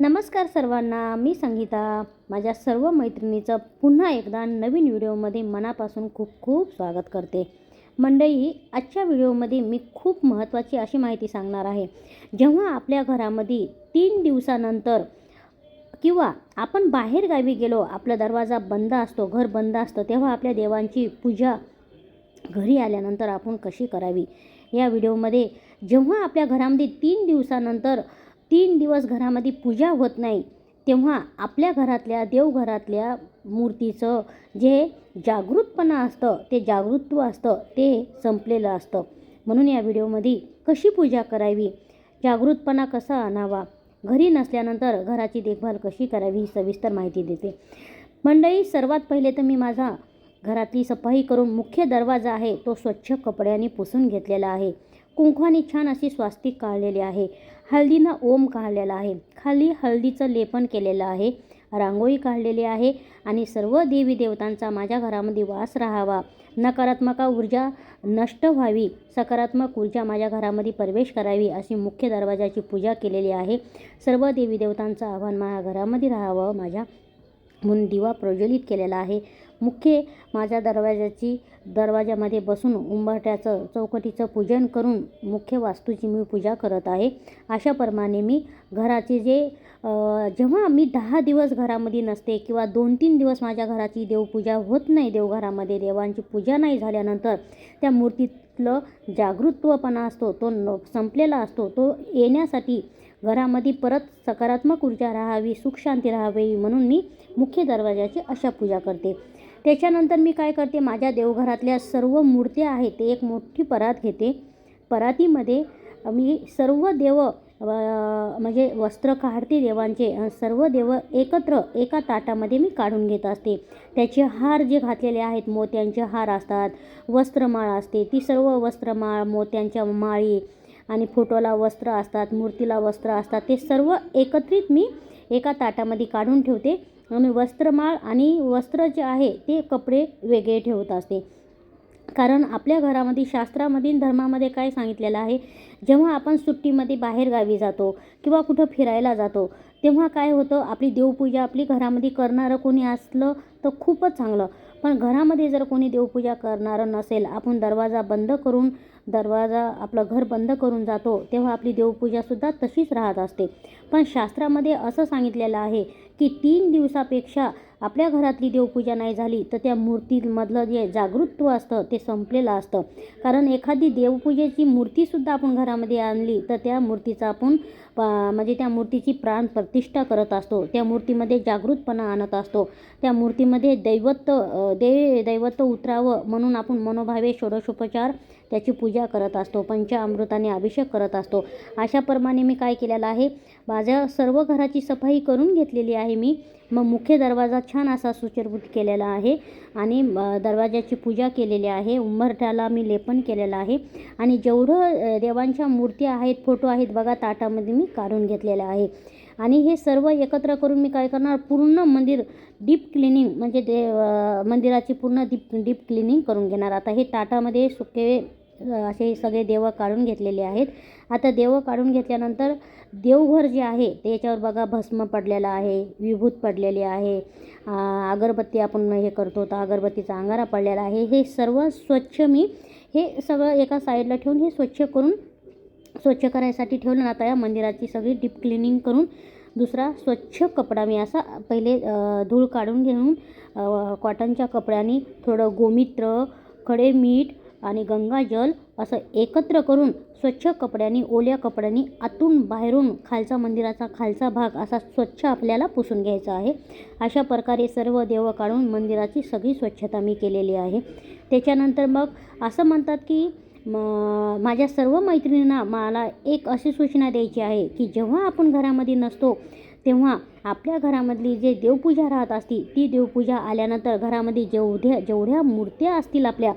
नमस्कार सर्वांना मी संगीता. माझ्या सर्व मैत्रिणीचं पुन्हा एकदा नवीन व्हिडिओमध्ये मनापासून खूप खूप स्वागत करते. मंडळी आजच्या व्हिडिओमध्ये मी खूप महत्त्वाची अशी माहिती सांगणार आहे. जेव्हा आपल्या घरामध्ये तीन दिवसानंतर किंवा आपण बाहेर गावी गेलो आपला दरवाजा बंद असतो घर बंद असतं तेव्हा आपल्या देवांची पूजा घरी आल्यानंतर आपण कशी करावी? या व्हिडिओमध्ये जेव्हा आपल्या घरामध्ये तीन दिवसानंतर तीन दिवस घरामध्ये पूजा होत नाही तेव्हा आपल्या घरातल्या देवघरातल्या मूर्तीचं जे जागृतपणा असतं ते जागृत्व असतं ते संपलेलं असतं. म्हणून या व्हिडिओमध्ये कशी पूजा करावी? जागृतपणा कसा आणावा? घरी नसल्यानंतर घराची देखभाल कशी करावी ही सविस्तर माहिती देते. मंडळी सर्वात पहिले तर मी माझा घरातली सफाई करून मुख्य दरवाजा आहे तो स्वच्छ कपड्याने पुसून घेतलेला आहे. कुंकवाने छान अशी स्वास्तिक काढलेली आहे. हळदीनं ओम काढलेला आहे. खाली हळदीचं लेपन केलेलं आहे. रांगोळी काढलेली आहे आणि सर्व देवी देवतांचा माझ्या घरामध्ये वास राहावा. नकारात्मक ऊर्जा नष्ट व्हावी. सकारात्मक ऊर्जा माझ्या घरामध्ये प्रवेश करावी अशी मुख्य दरवाजाची पूजा केलेली आहे. सर्व देवी देवतांचं आव्हान माझ्या घरामध्ये राहावं. माझ्या म्हणून दिवा प्रज्वलित केलेला आहे. मुख्य माझ्या दरवाजाची दरवाजामध्ये बसून उंबरठ्याचं चौकटीचं पूजन करून मुख्य वास्तूची मी पूजा करत आहे. अशाप्रमाणे मी घराचे जे जेव्हा मी दहा दिवस घरामध्ये नसते किंवा दोन तीन दिवस माझ्या घराची देवपूजा होत नाही देवघरामध्ये देवांची पूजा नाही झाल्यानंतर त्या मूर्तीतलं जागृतपणा असतो तो न संपलेला असतो तो येण्यासाठी घरामध्ये परत सकारात्मक ऊर्जा राहावी सुखशांती राहावी म्हणून मी मुख्य दरवाजाची अशा पूजा करते. त्याच्यानंतर मी काय करते माझ्या देवघरातल्या सर्व मूर्त्या आहेत ते एक मोठी परात घेते. परातीमध्ये मी सर्व देव म्हणजे वस्त्र काढते देवांचे. सर्व देव एकत्र एका ताटामध्ये मी काढून घेत असते. त्याचे हार जे घातलेले आहेत मोत्यांचे हार असतात वस्त्रमाळ असते. ती सर्व वस्त्रमाळ मोत्यांच्या माळी आणि फोटोला वस्त्र असतात मूर्तीला वस्त्र असतात ते सर्व एकत्रित मी एका ताटामध्ये काढून ठेवते. आणि वस्त्रमाळ आणि वस्त्र जे आहे ते कपडे वेगळे ठेवत असते. कारण आपल्या घरामध्ये शास्त्रामध्ये धर्मामध्ये काय सांगितलेलं आहे? जेव्हा आपण सुट्टीमध्ये बाहेर गावी जातो किंवा कुठं फिरायला जातो तेव्हा काय होतं? आपली देवपूजा आपली घरामध्ये करणारं कोणी असलं तर खूपच चांगलं. पण घरामध्ये जर कोणी देवपूजा करणारं नसेल आपण दरवाजा बंद करून दरवाजा आपलं घर बंद करून जातो तेव्हा आपली देवपूजासुद्धा तशीच राहत असते. पण शास्त्रामध्ये असं सांगितलेलं आहे की तीन दिवसापेक्षा आपल्या घरातली देवपूजा नाही झाली तर त्या मूर्तीमधलं जे जागृत्व असतं ते संपलेलं असतं. कारण एखादी देवपूजेची मूर्तीसुद्धा आपण घरामध्ये आणली तर त्या मूर्तीचा आपण म्हणजे त्या मूर्तीची प्राण प्रतिष्ठा करत असतो. त्या मूर्तीमध्ये जागृतपणा आणत असतो. त्या मूर्तीमध्ये दैवत दे दैवत उतरावं म्हणून आपण मनोभावे षोडशोपचार त्याची पूजा करत असतो. पंचामृताने अभिषेक करत असतो. अशाप्रमाणे मी काय केलेलं आहे? माझ्या सर्व घराची सफाई करून घेतलेली आहे मी. मग मुख्य दरवाजा छान असा सुचरभूत केलेला आहे. आणि दरवाजाची पूजा केलेली आहे. उंबरठ्याला मी लेपन केलेलं आहे. आणि जेवढं देवांच्या मूर्ती आहेत फोटो आहेत बघा ताटामध्ये मी काढून घेतलेलं आहे. आणि हे सर्व एकत्र करून मी काय करणार? पूर्ण मंदिर डीप क्लिनिंग म्हणजे दे मंदिराची पूर्ण डीप डीप क्लिनिंग करून घेणार. आता हे ताटामध्ये सुके असे सगळे देव काढून घेतलेले आहेत. आता देव काढून घेतल्यानंतर देवघर जे आहे त्याच्यावर बघा भस्म पडलेला आहे विभूत पडलेले आहे. अगरबत्ती आपण हे करतो तर अगरबत्तीचा अंगारा पडलेला आहे. हे सर्व स्वच्छ मी हे सगळं एका साईडला ठेवून हे स्वच्छ करून स्वच्छ करायसाठी ठेवलं ना आता या मंदिराची सगळी डीप क्लिनिंग करून दुसरा स्वच्छ कपडा मी असा पहिले धूळ काढून घेऊन कॉटनच्या कपड्याने थोडं गोमित्र खडे मीठ आणि गंगाजल असं एकत्र करून स्वच्छ कपड्यांनी ओल्या कपड्यांनी आतून बाहेरून खालचा मंदिराचा खालचा भाग असा स्वच्छ आपल्याला पुसून घ्यायचा आहे. अशा प्रकारे सर्व देवं काढून मंदिराची सगळी स्वच्छता मी केलेली आहे. त्याच्यानंतर मग असं म्हणतात की म माझ्या सर्व मैत्रिणींना मला एक अशी सूचना द्यायची आहे की जेव्हा आपण घरामध्ये नसतो तेव्हा आपल्या घरामधली जे देवपूजा राहत असती ती देवपूजा आल्यानंतर घरामध्ये जेवढ्या जेवढ्या मूर्त्या असतील आपल्या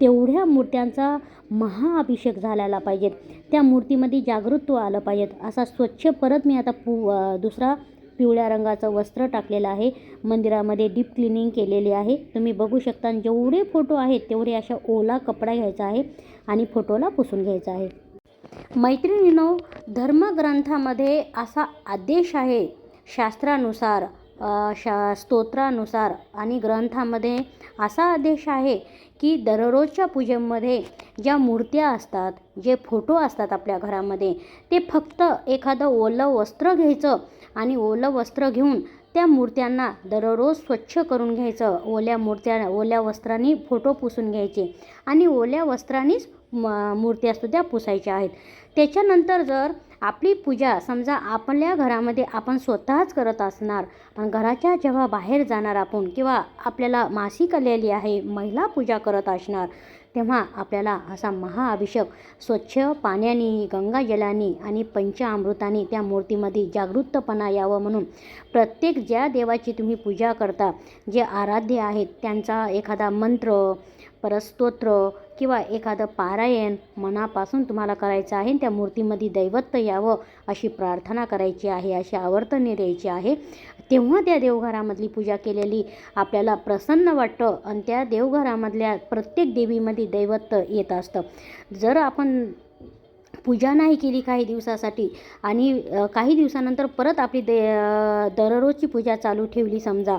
तेवढ्या मूर्त्यांचा महाअभिषेक झालेला पाहिजेत त्या मूर्तीमध्ये जागृत्व आलं पाहिजेत असा स्वच्छ परत मी आता पु दुसरा पिवळ्या रंगाचं वस्त्र टाकलेलं आहे. मंदिरामध्ये डीप क्लिनिंग केलेली आहे. तुम्ही बघू शकता जेवढे फोटो आहेत तेवढे अशा ओला कपडा घ्यायचा आहे आणि फोटोला पुसून घ्यायचा आहे. मैत्रिणीनो धर्मग्रंथामध्ये असा आदेश आहे शास्त्रानुसार शा स्तोत्रानुसार आणि ग्रंथामध्ये असा आदेश आहे की दररोजच्या पूजेमध्ये ज्या मूर्त्या असतात जे फोटो असतात आपल्या घरामध्ये ते फक्त एखादं ओलं वस्त्र घ्यायचं आणि ओलं वस्त्र घेऊन त्या मूर्त्यांना दररोज स्वच्छ करून घ्यायचं. ओल्या मूर्त्या ओल्या वस्त्रांनी फोटो पुसून घ्यायचे आणि ओल्या वस्त्रांनीच म मूर्त्यासुद्धा पुसायच्या आहेत. त्याच्यानंतर जर आपली पूजा समजा आपल्या घरामध्ये आपण स्वतःच करत असणार पण घराच्या जेव्हा बाहेर जाणार आपण किंवा आपल्याला मासिक आलेली आहे महिला पूजा करत असणार तेव्हा आपल्याला असा महाअभिषेक स्वच्छ पाण्याने गंगाजलाने आणि पंचामृताने त्या मूर्तीमध्ये जागृतपणा यावं म्हणून प्रत्येक ज्या देवाची तुम्ही पूजा करता जे आराध्य आहेत त्यांचा एखादा मंत्र परत स्तोत्र किंवा एखादं पारायण मनापासून तुम्हाला करायचं आहे त्या मूर्तीमध्ये दैवत्व यावं अशी प्रार्थना करायची आहे अशी आवर्तने द्यायची आहे. तेव्हा त्या देवघरामधली पूजा केलेली आपल्याला प्रसन्न वाटतं आणि त्या देवघरामधल्या प्रत्येक देवीमध्ये दैवत्व येत असतं. जर आपण पूजा नाही केली काही दिवसासाठी आणि काही दिवसानंतर परत आपली दे दररोजची पूजा चालू ठेवली समजा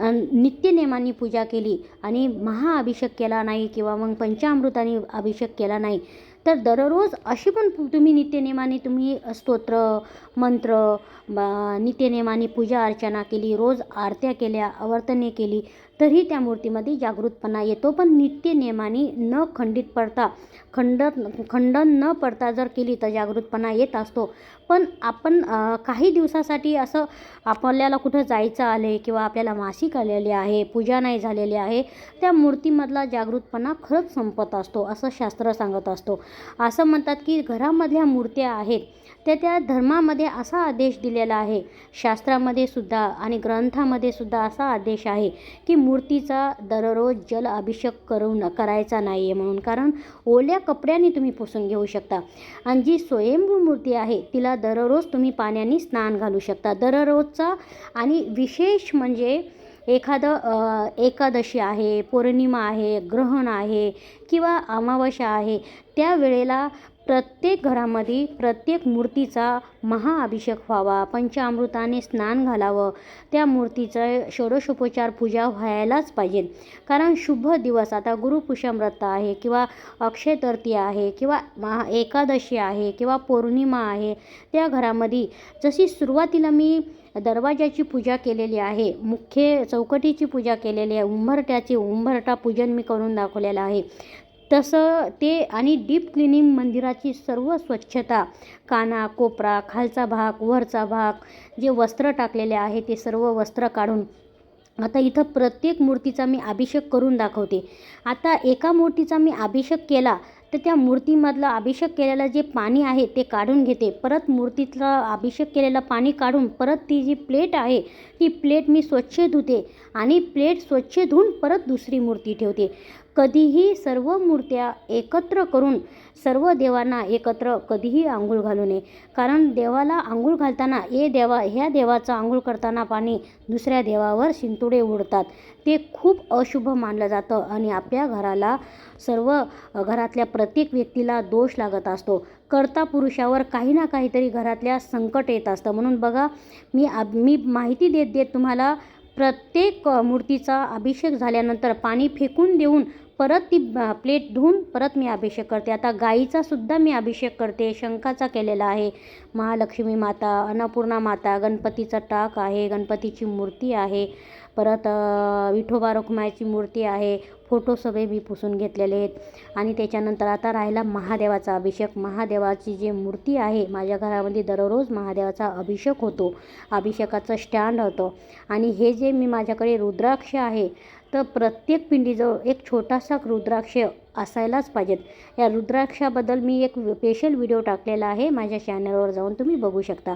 नित्यनेमांनी पूजा केली आणि महाअभिषेक केला नाही किंवा मग पंचामृताने अभिषेक केला नाही. तर दररोज अशी पण तुम्ही नित्यनेमाने तुम्ही स्तोत्र मंत्र ब- नित्यनेमाने पूजा अर्चना केली रोज आरत्या केल्या आवर्तने केली. तरीही त्या मूर्तीमध्ये जागृतपणा येतो पण नित्य नियमाने न खंडित पडता खंड खंडन न पडता जर केली तर जागृतपणा येत असतो. पण आपण काही दिवसासाठी असं आपल्याला कुठं जायचं आले किंवा आपल्याला मासिक आलेले आहे पूजा नाही झालेली आहे त्या मूर्तीमधला जागृतपणा खरंच संपत असतो असं शास्त्र सांगत असतो. असं म्हणतात की घरामधल्या मूर्त्या आहेत त्या त्या धर्मामध्ये असा आदेश दिलेला आहे. शास्त्रामध्ये सुद्धा आणि ग्रंथामध्ये सुद्धा असा आदेश आहे की मूर्तीचा दररोज जल अभिषेक करू न करायचा नाही आहे म्हणून. कारण ओल्या कपड्याने तुम्ही पुसून घेऊ शकता. आणि जी स्वयंभू मूर्ती आहे तिला दररोज तुम्ही पाण्याने स्नान घालू शकता. दररोजचा आणि विशेष म्हणजे एखादं एकादशी आहे पौर्णिमा आहे ग्रहण आहे किंवा अमावस्या आहे त्या वेळेला प्रत्येक घरामध्ये प्रत्येक मूर्तीचा महाअभिषेक व्हावा. पंचामृताने स्नान घालावं. त्या मूर्तीचं षोडशोपचार पूजा व्हायलाच पाहिजे. कारण शुभ दिवस आता गुरुपुष्यमृत आहे किंवा अक्षय तृतीया आहे किंवा महा एकादशी आहे किंवा पौर्णिमा आहे त्या घरामध्ये जशी सुरुवातीला मी दरवाजाची पूजा केलेली आहे मुख्य चौकटीची पूजा केलेली आहे उंबरट्याची उंबरटा पूजन मी करून दाखवलेलं आहे तसं ते आणि डीप क्लिनिंग मंदिराची सर्व स्वच्छता काना कोपरा खालचा भाग वरचा भाग जे वस्त्र टाकलेले आहे ते सर्व वस्त्र काढून आता इथं प्रत्येक मूर्तीचा मी अभिषेक करून दाखवते. आता एका मूर्तीचा मी अभिषेक केला तर त्या मूर्तीमधलं अभिषेक केलेलं जे पाणी आहे ते काढून घेते. परत मूर्तीतलं अभिषेक केलेलं पाणी काढून परत ती जी प्लेट आहे ती प्लेट मी स्वच्छ धुते आणि प्लेट स्वच्छ धुवून परत दुसरी मूर्ती ठेवते. कधीही सर्व मूर्त्या एकत्र करून सर्व देवांना एकत्र कधीही आंघोळ घालू नये. कारण देवाला आंघोळ घालताना ए देवा ह्या देवाचं आंघोळ करताना पाणी दुसऱ्या देवावर शिंतुडे उडतात. ते खूप अशुभ मानलं जातं आणि आपल्या घराला सर्व घरातल्या प्रत्येक व्यक्तीला दोष लागत असतो. कर्ता पुरुषावर काही ना काहीतरी घरातल्या संकट येत असतं. म्हणून बघा मी अब मी माहिती देत देत तुम्हाला प्रत्येक मूर्तीचा अभिषेक झाल्यानंतर पाणी फेकून देऊन परत ती प्लेट धुवून परत मी अभिषेक करते. आता गाईचा सुद्धा मी अभिषेक करते. शंखाचा केलेला आहे. महालक्ष्मी माता अन्नपूर्णा माता गणपतीचा टाक आहे. गणपतीची मूर्ती आहे. परत विठोबा रखुमाईची मूर्ती आहे. फोटो सगळे मी पुसून घेतलेले आहेत. आणि त्याच्यानंतर आता राहिला महादेवाचा अभिषेक. महादेवाची जी मूर्ती आहे माझ्या घरामध्ये दररोज महादेवाचा अभिषेक होतो. अभिषेकाचं स्टँड होतं. आणि हे जे मी माझ्याकडे रुद्राक्ष आहे तर प्रत्येक पिंडीजवळ एक छोटासा रुद्राक्ष असायलाच पाहिजेत. या रुद्राक्षाबद्दल मी एक स्पेशल व्हिडिओ टाकलेला आहे माझ्या चॅनलवर जाऊन तुम्ही बघू शकता.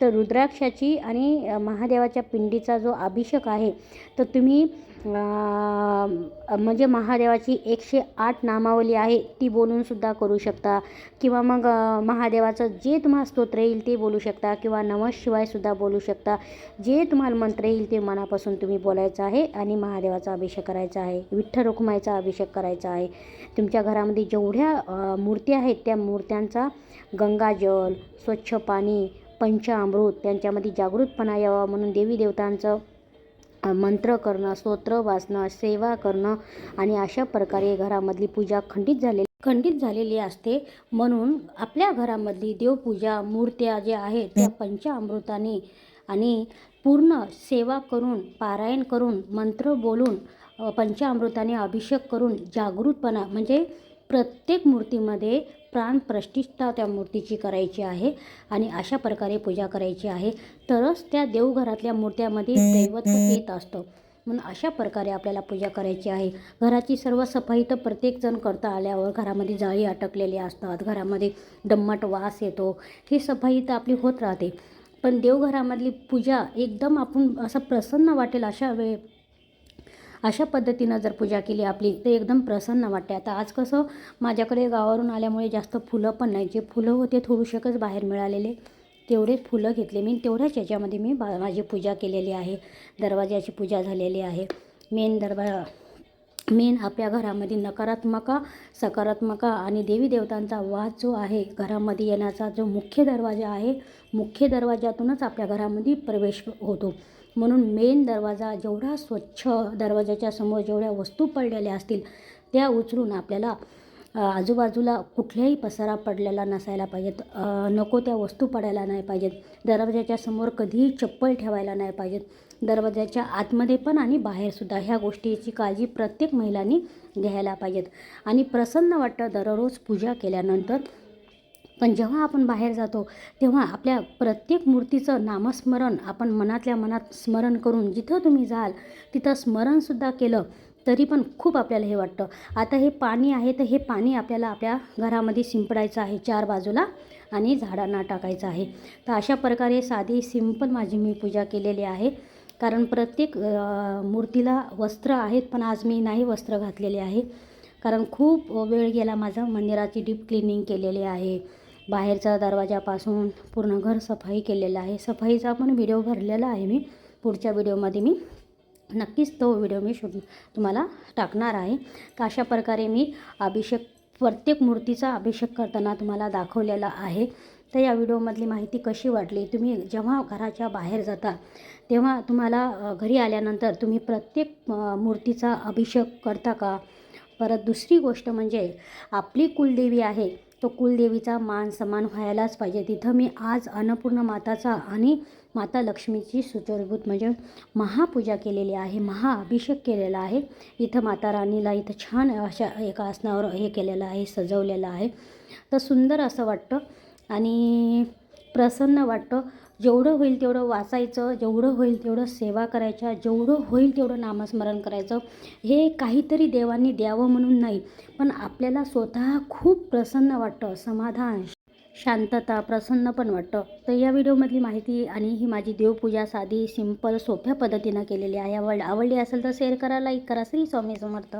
तर रुद्राक्षाची आणि महादेवाच्या पिंडीचा जो अभिषेक आहे तर तुम्ही म्हणजे महादेवाची एकशे आठ नामावली आहे ती बोलूनसुद्धा करू शकता. किंवा मग महादेवाचं जे तुम्हाला स्तोत्र येईल ते बोलू शकता किंवा नमः शिवायसुद्धा बोलू शकता. जे तुम्हाला मंत्र येईल ते मनापासून तुम्ही बोलायचं आहे आणि महादेवाचा अभिषेक करायचा आहे विठ्ठल रुक्माईचा अभिषेक करायचा आहे. तुमच्या घरामध्ये जेवढ्या मूर्ती आहेत त्या मूर्त्यांचा गंगाजल स्वच्छ पाणी पंचामृत त्यांच्यामध्ये जागृतपणा यावा म्हणून देवी देवतांचं मंत्र करणं स्तोत्र वाचणं सेवा करणं आणि अशा प्रकारे घरामधली पूजा खंडित झालेली खंडित झालेली असते. म्हणून आपल्या घरामधली देवपूजा मूर्त्या ज्या आहेत त्या पंचामृताने आणि पूर्ण सेवा करून पारायण करून मंत्र बोलून पंचामृताने अभिषेक करून जागृतपणा म्हणजे प्रत्येक मूर्तीमध्ये प्राण प्रतिष्ठा त्या मूर्तीची करायची आहे आणि अशा प्रकारे पूजा करायची आहे. तरच त्या देवघरातल्या मूर्त्यामध्ये दैवत्व येत असतं. म्हणून अशा प्रकारे आपल्याला पूजा करायची आहे. घराची सर्व सफाई तर प्रत्येकजण करता आल्यावर घरामध्ये जाळी अटकलेली असतात. घरामध्ये दम्मट वास येतो. ही सफाई तर आपली होत राहते. पण देवघरामधली पूजा एकदम आपण असं प्रसन्न वाटेल अशा वेळ अशा पद्धतीनं जर पूजा केली आपली तर एकदम प्रसन्न वाटते. आता आज कसं माझ्याकडे गावावरून आल्यामुळे जास्त फुलं पण नाही. जे फुलं होते थोडूशकच बाहेर मिळालेले. तेवढेच फुलं घेतले मी. तेवढ्याच याच्यामध्ये मी बा माझी पूजा केलेली आहे. दरवाजाची पूजा झालेली आहे. मेन दरवा मेन आपल्या घरामध्ये नकारात्मका सकारात्मका आणि देवी देवतांचा वाद जो आहे घरामध्ये येण्याचा जो मुख्य दरवाजा आहे मुख्य दरवाजातूनच आपल्या घरामध्ये प्रवेश होतो. म्हणून मेन दरवाजा जेवढा स्वच्छ दरवाजाच्या समोर जेवढ्या वस्तू पडलेल्या असतील त्या उचलून आपल्याला आजूबाजूला कुठल्याही पसारा पडलेला नसायला पाहिजेत. नको त्या वस्तू पडायला नाही पाहिजेत. दरवाजाच्या समोर कधीही चप्पल ठेवायला नाही पाहिजेत. दरवाजाच्या आतमध्ये पण आणि बाहेरसुद्धा ह्या गोष्टीची काळजी प्रत्येक महिलांनी घ्यायला पाहिजेत. आणि प्रसन्न वाटतं दररोज पूजा केल्यानंतर. पण जेव्हा आपण बाहेर जातो तेव्हा आपल्या प्रत्येक मूर्तीचं नामस्मरण आपण मनातल्या मनात स्मरण करून जिथं तुम्ही जाल तिथं स्मरणसुद्धा केलं तरी पण खूप आपल्याला हे वाटतं. आता हे पाणी आहे तर हे पाणी आपल्याला आपल्या घरामध्ये शिंपडायचं आहे चार बाजूला आणि झाडांना टाकायचं आहे. तर अशा प्रकारे साधी सिंपल माझी मी पूजा केलेली आहे. कारण प्रत्येक मूर्तीला वस्त्र आहेत पण आज मी नाही वस्त्र घातलेले आहे. कारण खूप वेळ गेला माझा मंदिराची डीप क्लिनिंग केलेली आहे. बाहेरचा दरवाजापासून पूर्ण घर सफाई केलेलं आहे. सफाईचा पण व्हिडिओ भरलेला आहे मी. पुढच्या व्हिडिओमध्ये मी नक्कीच तो व्हिडिओ मी शूट तुम्हाला टाकणार आहे. तर अशा प्रकारे मी अभिषेक प्रत्येक मूर्तीचा अभिषेक करताना तुम्हाला दाखवलेला आहे. तर या व्हिडिओमधली माहिती कशी वाटली? तुम्ही जेव्हा घराच्या बाहेर जाता तेव्हा तुम्हाला घरी आल्यानंतर तुम्ही प्रत्येक मूर्तीचा अभिषेक करता का? परत दुसरी गोष्ट म्हणजे आपली कुलदेवी आहे तो कुलदेवीचा मान सन्मान व्हायलाच पाहिजे. तिथं मी आज अन्नपूर्ण माताचा आणि माता लक्ष्मीची सुचरभूत म्हणजे महापूजा केलेली आहे महाअभिषेक केलेला आहे. इथं माता राणीला इथं छान अशा एका आसनावर हे केलेलं आहे सजवलेलं आहे. तर सुंदर असं वाटतं. आणि प्रसन्न वाटतं. जेवढं होईल तेवढं वाचायचं जेवढं होईल तेवढं सेवा करायच्या जेवढं होईल तेवढं नामस्मरण करायचं. हे काहीतरी देवांनी द्यावं म्हणून नाही पण आपल्याला स्वतः खूप प्रसन्न वाटतं. समाधान शांतता प्रसन्न पण वाटतं. तर या व्हिडिओमधली माहिती आणि ही माझी देवपूजा साधी सिंपल सोप्या पद्धतीनं केलेली आहे. आवड आवडली असेल तर शेअर करा लाईक करा. श्री स्वामी समर्थ.